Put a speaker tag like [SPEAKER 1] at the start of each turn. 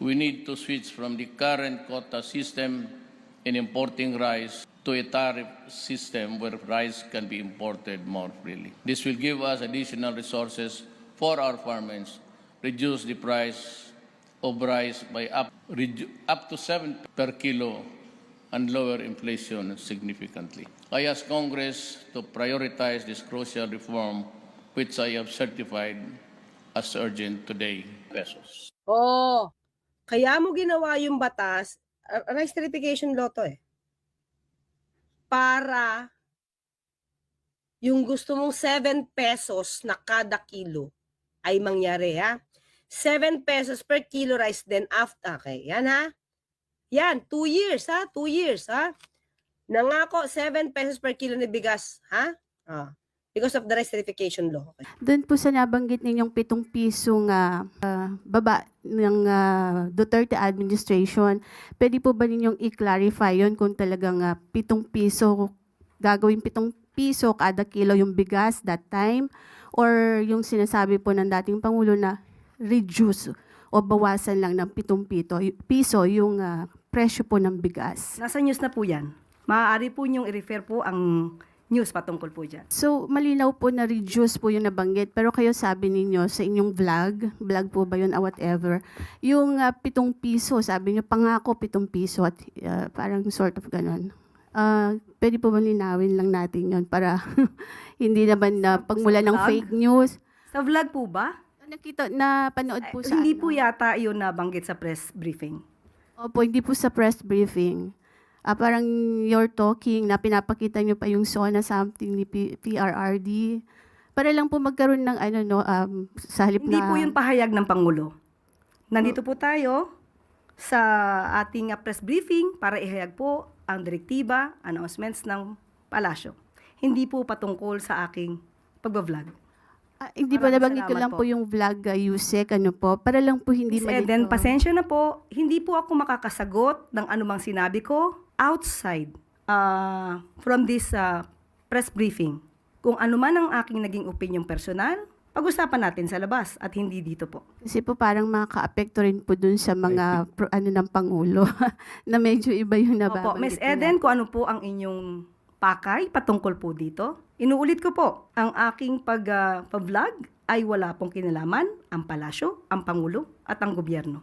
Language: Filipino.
[SPEAKER 1] We need to switch from the current quota system in importing rice to a tariff system where rice can be imported more freely. This will give us additional resources for our farmers, reduce the price of rice by up, up to 7 per kilo and lower inflation significantly. I ask Congress to prioritize this crucial reform, which I have certified as urgent today. Pesos.
[SPEAKER 2] Oh, kaya mo ginawa yung batas, uh, rice certification law to eh. Para yung gusto mong 7 pesos na kada kilo ay mangyari ha. 7 pesos per kilo rice then after. Okay, yan ha. Yan, 2 years ha, 2 years ha. Nangako 7 pesos per kilo na bigas ha. Ah, because of the rice certification law. Okay.
[SPEAKER 3] Doon po sa nabanggit ninyong pitong pisong ah, ah, baba ng ah, Duterte administration, pwede po ba ninyong i-clarify yon kung talagang ah, pitong piso, gagawin pitong piso kada kilo yung bigas that time? Or yung sinasabi po ng dating Pangulo na reduce o bawasan lang ng pitong pito, piso yung ah, presyo po ng bigas?
[SPEAKER 4] Nasa news na po yan. Maaari po niyong i-refer po ang news patungkol po dyan.
[SPEAKER 3] So, malinaw po na reduce po yung nabanggit. Pero kayo sabi ninyo sa inyong vlog, vlog po ba yun or whatever, yung ah, pitong piso, sabi nyo, pangako pitong piso at ah, parang sort of ganon. Ah, pwede po ba linawin lang natin yun para hindi naman na pagmula ng fake news.
[SPEAKER 4] Sa vlog po ba?
[SPEAKER 3] Nakita, na panood po sa
[SPEAKER 4] Hindi
[SPEAKER 3] ano?
[SPEAKER 4] po yata yun nabanggit sa press briefing.
[SPEAKER 3] Opo, hindi po sa press briefing. Ah, parang you're talking na pinapakita nyo pa yung SONA something ni P- PRRD. Para lang po magkaroon ng ano no, um, sa halip
[SPEAKER 4] Hindi
[SPEAKER 3] na...
[SPEAKER 4] po yun pahayag ng Pangulo. Nandito po tayo sa ating uh, press briefing para ihayag po ang direktiba, announcements ng palasyo. Hindi po patungkol sa aking pagbablog.
[SPEAKER 3] Ah, hindi pa nabanggit ko lang po.
[SPEAKER 4] po.
[SPEAKER 3] yung vlog uh, Yusek, ano po, para lang po hindi
[SPEAKER 4] Miss
[SPEAKER 3] malito.
[SPEAKER 4] Eden, pasensya na po. Hindi po ako makakasagot ng anumang sinabi ko outside uh, from this uh, press briefing. Kung ano man ang aking naging opinion personal, pag-usapan natin sa labas at hindi dito po.
[SPEAKER 3] Kasi po parang makaka-apekto rin po dun sa mga pro, ano ng Pangulo na medyo iba yung nababanggit.
[SPEAKER 4] Opo, Miss
[SPEAKER 3] nila.
[SPEAKER 4] Eden, kung ano po ang inyong pakay patungkol po dito, inuulit ko po, ang aking pag, uh, pag-vlog ay wala pong kinalaman ang palasyo, ang Pangulo at ang gobyerno.